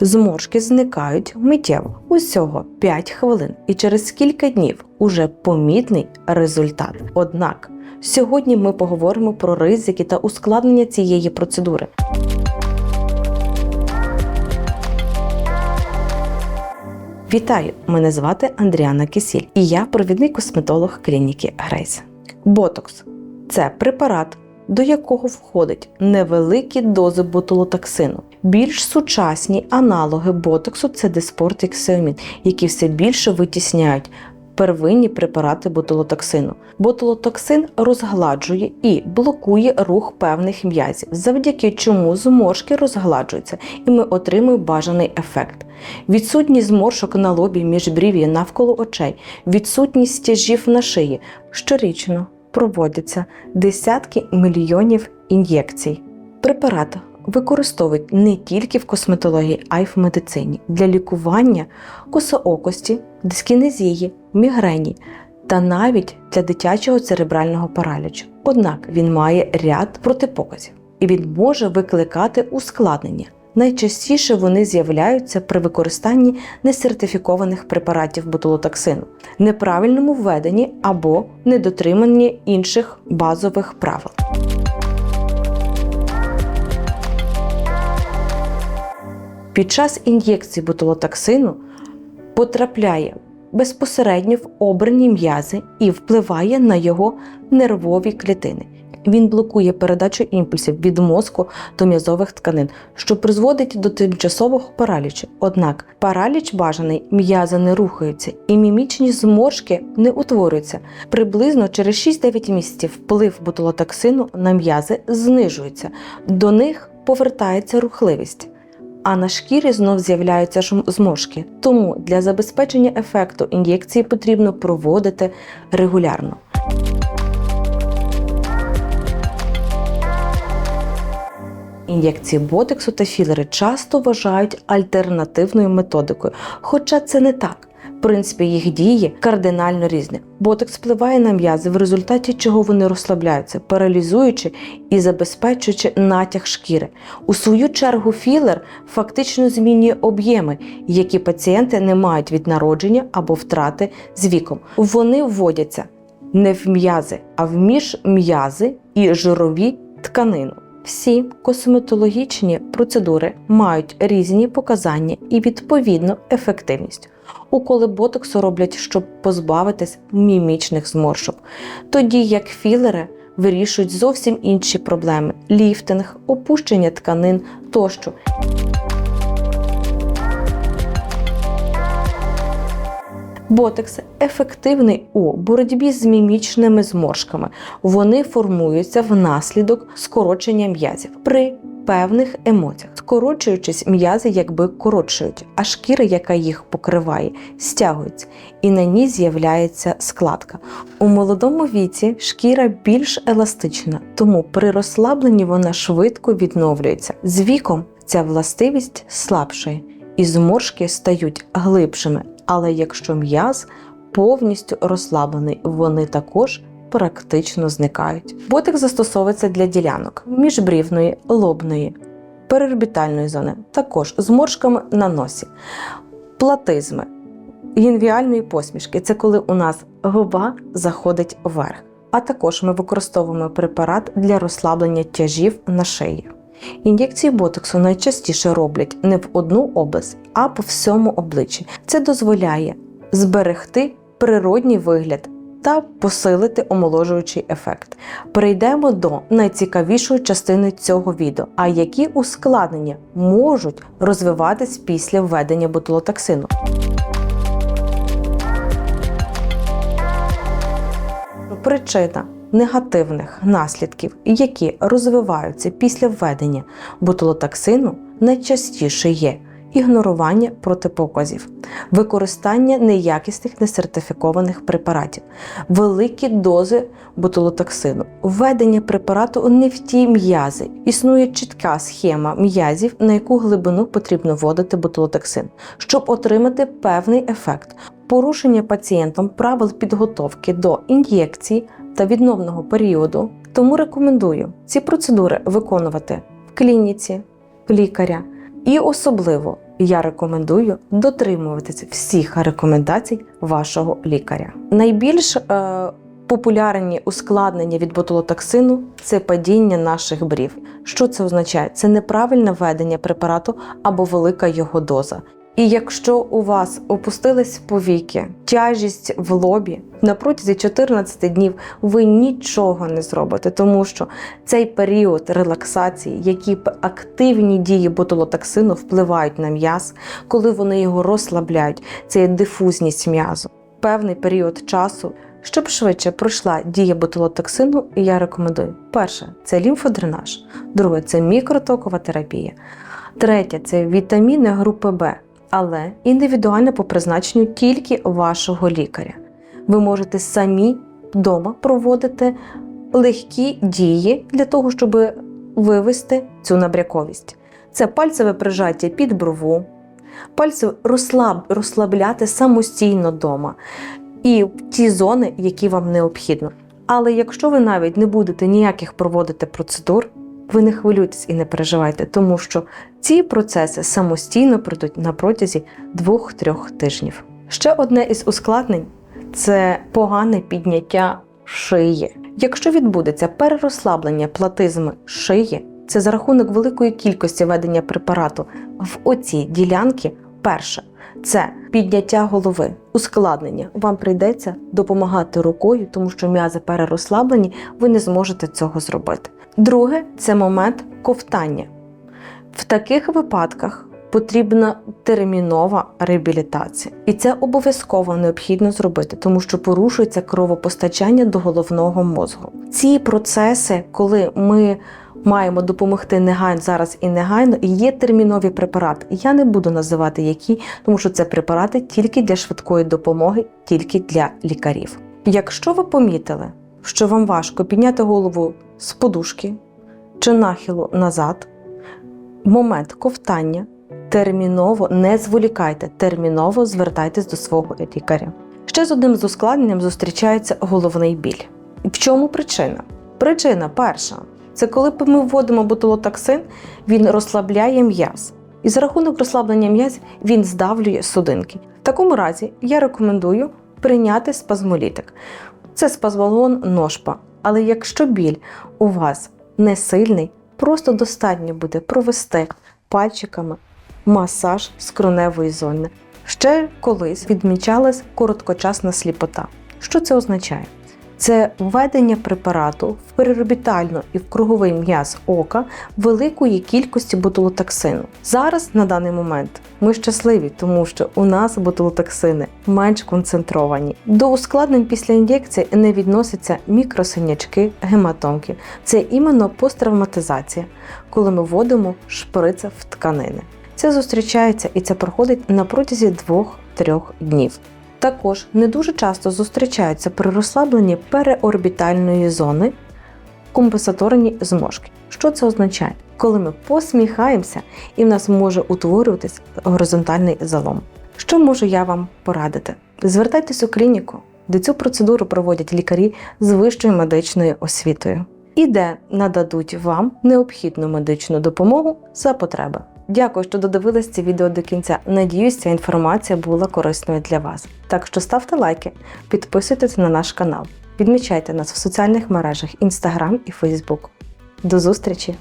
Зморшки зникають миттєво усього 5 хвилин, і через кілька днів уже помітний результат. Однак сьогодні ми поговоримо про ризики та ускладнення цієї процедури. Вітаю! Мене звати Андріана Кисіль, і я провідний косметолог клініки Грейс. Ботокс це препарат, до якого входять невеликі дози ботулотоксину. Більш сучасні аналоги ботоксу це диспорт і ксеомін, які все більше витісняють первинні препарати ботулотоксину. Ботулотоксин розгладжує і блокує рух певних м'язів, завдяки чому зморшки розгладжуються, і ми отримуємо бажаний ефект. Відсутність зморшок на лобі міжбрів'я навколо очей, відсутність стяжів на шиї щорічно проводяться десятки мільйонів ін'єкцій. Препарат використовують не тільки в косметології, а й в медицині для лікування косоокості, дискінезії, мігрені та навіть для дитячого церебрального паралічу. Однак він має ряд протипоказів і він може викликати ускладнення. Найчастіше вони з'являються при використанні несертифікованих препаратів ботулотоксину, неправильному введенні або недотриманні інших базових правил. Під час ін'єкції ботулотоксину потрапляє безпосередньо в обрані м'язи і впливає на його нервові клітини. Він блокує передачу імпульсів від мозку до м'язових тканин, що призводить до тимчасового паралічу. Однак параліч бажаний м'язи не рухаються і мімічні зморшки не утворюються. Приблизно через 6-9 місяців вплив ботулотоксину на м'язи знижується, до них повертається рухливість. А на шкірі знов з'являються зморшки. Тому для забезпечення ефекту ін'єкції потрібно проводити регулярно. Ін'єкції ботексу та філери часто вважають альтернативною методикою, хоча це не так. Принципі, їх дії кардинально різні. Ботекс впливає на м'язи, в результаті чого вони розслабляються, паралізуючи і забезпечуючи натяг шкіри. У свою чергу, філер фактично змінює об'єми, які пацієнти не мають від народження або втрати з віком. Вони вводяться не в м'язи, а в міжм'язи і жирові тканину. Всі косметологічні процедури мають різні показання і відповідну ефективність. Уколи ботоксу роблять, щоб позбавитись мімічних зморшок, тоді як філери вирішують зовсім інші проблеми: ліфтинг, опущення тканин тощо. Ботекс ефективний у боротьбі з мімічними зморшками. Вони формуються внаслідок скорочення м'язів при певних емоціях. Скорочуючись, м'язи якби коротшують, а шкіра, яка їх покриває, стягується, і на ній з'являється складка. У молодому віці шкіра більш еластична, тому при розслабленні вона швидко відновлюється. З віком ця властивість слабшає, і зморшки стають глибшими. Але якщо м'яз повністю розслаблений, вони також практично зникають. Ботекс застосовується для ділянок міжбрівної, лобної, перербітальної зони, також зморшками на носі, платизми, гінвіальної посмішки це коли у нас губа заходить вверх. А також ми використовуємо препарат для розслаблення тяжів на шиї. Ін'єкції ботоксу найчастіше роблять не в одну область, а по всьому обличчі. Це дозволяє зберегти природній вигляд та посилити омоложуючий ефект. Перейдемо до найцікавішої частини цього відео, а які ускладнення можуть розвиватись після введення ботулотоксину. Причина негативних наслідків, які розвиваються після введення ботулотоксину, найчастіше є ігнорування протипоказів, використання неякісних несертифікованих препаратів, великі дози ботулотоксину, введення препарату не в ті м'язи. Існує чітка схема м'язів, на яку глибину потрібно вводити ботулотоксин, щоб отримати певний ефект. Порушення пацієнтом правил підготовки до ін'єкції та відновного періоду. Тому рекомендую ці процедури виконувати в клініці, в лікаря і особливо я рекомендую дотримуватися всіх рекомендацій вашого лікаря. Найбільш е, популярні ускладнення від ботулотоксину це падіння наших брів. Що це означає? Це неправильне введення препарату або велика його доза. І якщо у вас опустились повіки, тяжість в лобі на протязі 14 днів ви нічого не зробите, тому що цей період релаксації, які активні дії ботулотоксину впливають на м'яз, коли вони його розслабляють, це є дифузність м'язу. Певний період часу, щоб швидше пройшла дія ботулотоксину, я рекомендую: перше це лімфодренаж, друге це мікротокова терапія, третє це вітаміни групи Б, але індивідуально по призначенню тільки вашого лікаря. Ви можете самі вдома проводити легкі дії для того, щоб вивести цю набряковість. Це пальцеве прижаття під брову, пальці розслаб, розслабляти самостійно вдома і ті зони, які вам необхідно. Але якщо ви навіть не будете ніяких проводити процедур, ви не хвилюйтесь і не переживайте, тому що ці процеси самостійно пройдуть на протязі 2-3 тижнів. Ще одне із ускладнень це погане підняття шиї. Якщо відбудеться перерозслаблення платизми шиї, це за рахунок великої кількості ведення препарату в оці ділянки. Перше це підняття голови, ускладнення. Вам прийдеться допомагати рукою, тому що м'язи перерозслаблені, ви не зможете цього зробити. Друге це момент ковтання. В таких випадках потрібна термінова реабілітація, і це обов'язково необхідно зробити, тому що порушується кровопостачання до головного мозку. Ці процеси, коли ми маємо допомогти негайно зараз і негайно, є термінові препарати. Я не буду називати які, тому що це препарати тільки для швидкої допомоги, тільки для лікарів. Якщо ви помітили, що вам важко підняти голову з подушки чи нахилу назад, момент ковтання терміново не зволікайте, терміново звертайтесь до свого лікаря. Ще з одним з ускладненням зустрічається головний біль. І в чому причина? Причина перша це коли ми вводимо ботулотоксин, він розслабляє м'яз. І за рахунок розслаблення м'язів він здавлює судинки. В такому разі я рекомендую прийняти спазмолітик. Це спазволон ножпа. Але якщо біль у вас не сильний, просто достатньо буде провести пальчиками масаж скроневої зони. Ще колись відмічалась короткочасна сліпота. Що це означає? Це введення препарату в переорбітально і в круговий м'яз ока великої кількості ботулотоксину. Зараз на даний момент ми щасливі, тому що у нас ботулотоксини менш концентровані. До ускладнень після ін'єкції не відносяться мікросинячки, гематомки. Це іменно посттравматизація, коли ми вводимо шприца в тканини. Це зустрічається і це проходить на протязі 2-3 днів. Також не дуже часто зустрічаються при розслабленні переорбітальної зони компенсаторні зморшки. Що це означає? Коли ми посміхаємося і в нас може утворюватись горизонтальний залом. Що можу я вам порадити? Звертайтесь у клініку, де цю процедуру проводять лікарі з вищою медичною освітою, і де нададуть вам необхідну медичну допомогу за потреби. Дякую, що додивились це відео до кінця. Надіюсь, ця інформація була корисною для вас. Так що ставте лайки, підписуйтесь на наш канал, відмічайте нас в соціальних мережах Instagram і Facebook. До зустрічі!